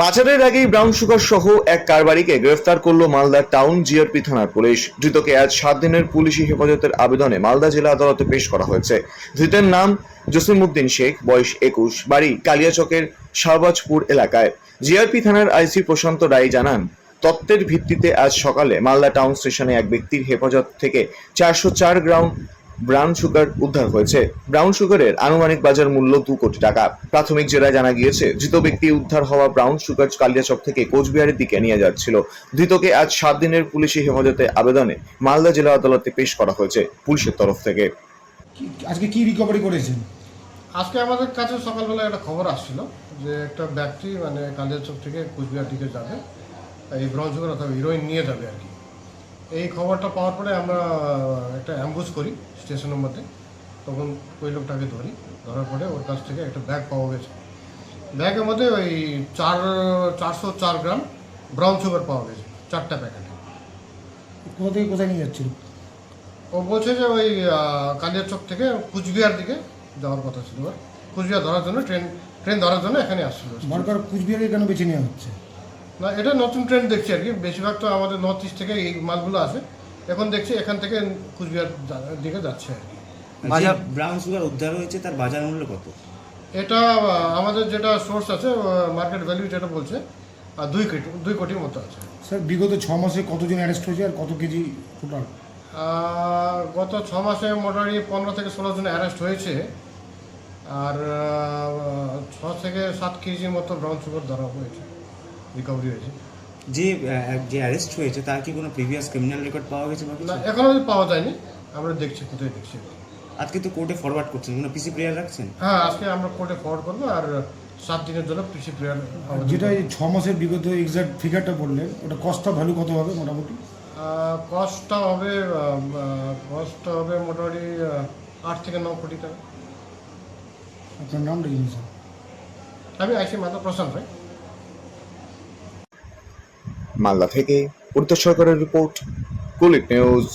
পাচারের আগেই brown sugar সহ এক কারবারিকে গ্রেফতার করল মালদা টাউন জিআরপি থানার পুলিশ। ধৃতকে আজ সাত দিনের পুলিশি হেফাজতের আবেদনে মালদা জেলা আদালতে পেশ করা হয়েছে। ধৃতের নাম জসিমউদ্দিন শেখ, বয়স একুশ, বাড়ি কালিয়াচকের শাহবাজপুর এলাকায়। জিআরপি থানার আইসি প্রশান্ত রায় জানান, তত্ত্বের ভিত্তিতে আজ সকালে মালদা টাউন স্টেশনে এক ব্যক্তির হেফাজত থেকে চারশো চার গ্রাম ব্রাউন সুগার উদ্ধার হয়েছে। ব্রাউন সুগারের আনুমানিক বাজার মূল্য দু কোটি টাকা। প্রাথমিক জেলায় জানা গিয়েছে ধৃত ব্যক্তি উদ্ধার হওয়া ব্রাউন সুগার কালিয়াচক থেকে কোচবিহারের দিকে নিয়ে যাচ্ছিল। ধৃতকে আজ সাত দিনের পুলিশি হেফাজতে আবেদনে মালদা জেলা আদালতে পেশ করা হয়েছে পুলিশের তরফ থেকে। আজকে কি রিকভারি করেছেন? আজকে আমাদের কাছে সকালবেলা একটা খবর আসছিল যে একটা ব্যক্তি মানে কালিয়াচক থেকে কুচবিহার দিকে যাবে এই ব্রাউন সুগার অথবা হিরোইন নিয়ে যাবে আর কি। এই খবরটা পাওয়ার পরে আমরা একটা অ্যাম্বুস করি স্টেশনের মধ্যে। তখন ওই লোকটাকে ধরি। ধরার পরে ওর কাছ থেকে একটা ব্যাগ পাওয়া গেছে। ব্যাগের মধ্যে ওই চার চারশো চার গ্রাম ব্রাউন সুগার পাওয়া গেছে চারটা প্যাকেট কোথা থেকে কোথায় নিয়ে যাচ্ছিল? ও বলছে যে ওই আহ, কালিয়াচক থেকে কুচবিহার দিকে যাওয়ার কথা ছিল। ওর কুচবিহার ধরার জন্য ট্রেন ট্রেন ধরার জন্য এখানে আসছিল। বারবার কুচবিহারে কেন বেছে নেওয়া হচ্ছে? না এটা নতুন ট্রেন্ড দেখছি আর কি। বেশিরভাগ তো আমাদের নর্থ ইস্ট থেকে এই মালগুলো আসে। এখন দেখছি এখান থেকে কুচবিহার দিকে যাচ্ছে আর কি। বাজার ব্রাউন সুগার উদ্ধার হয়েছে তার বাজার মূল্য কত? এটা আমাদের যেটা সোর্স আছে মার্কেট ভ্যালু যেটা বলছে আর দুই কোটি দুই কোটির মতো আছে। স্যার বিগত ছ মাসে কতজন অ্যারেস্ট হয়েছে আর কত কেজি টোটাল গত ছ মাসে মোটামুটি পনেরো থেকে ষোলো জন অ্যারেস্ট হয়েছে। আর ছ থেকে সাত কেজির মতো ব্রাউন সুগার ধরা হয়েছে। রিকভারি হয়েছে। যে যে অ্যারেস্ট হয়েছে তার কি কোনো প্রিভিয়াস ক্রিমিনাল রেকর্ড পাওয়া গেছে বা? না এখনও পাওয়া যায়নি। আমরা দেখছি কোথায় দেখছি আজকে তো কোর্টে ফরওয়ার্ড করছেন কোনো পিসি প্লেয়ার রাখছেন? হ্যাঁ আজকে আমরা কোর্টে ফরওয়ার্ড করব আর সাত দিনের জন্য পিসি প্লেয়ার যেটা এই ছ মাসের বিগত এক্সাক্ট ফিগারটা বললেন ওটা কস্টটা ভ্যালু কত হবে মোটামুটি? কস্টটা হবে কস্টটা হবে মোটামুটি আট থেকে ন কোটি টাকা। আপনার নাম স্যার আমি আইসি মাতা প্রশান্ত ভাই। মালদা থেকে পরিতোষ সরকারের রিপোর্ট কুলিক নিউজ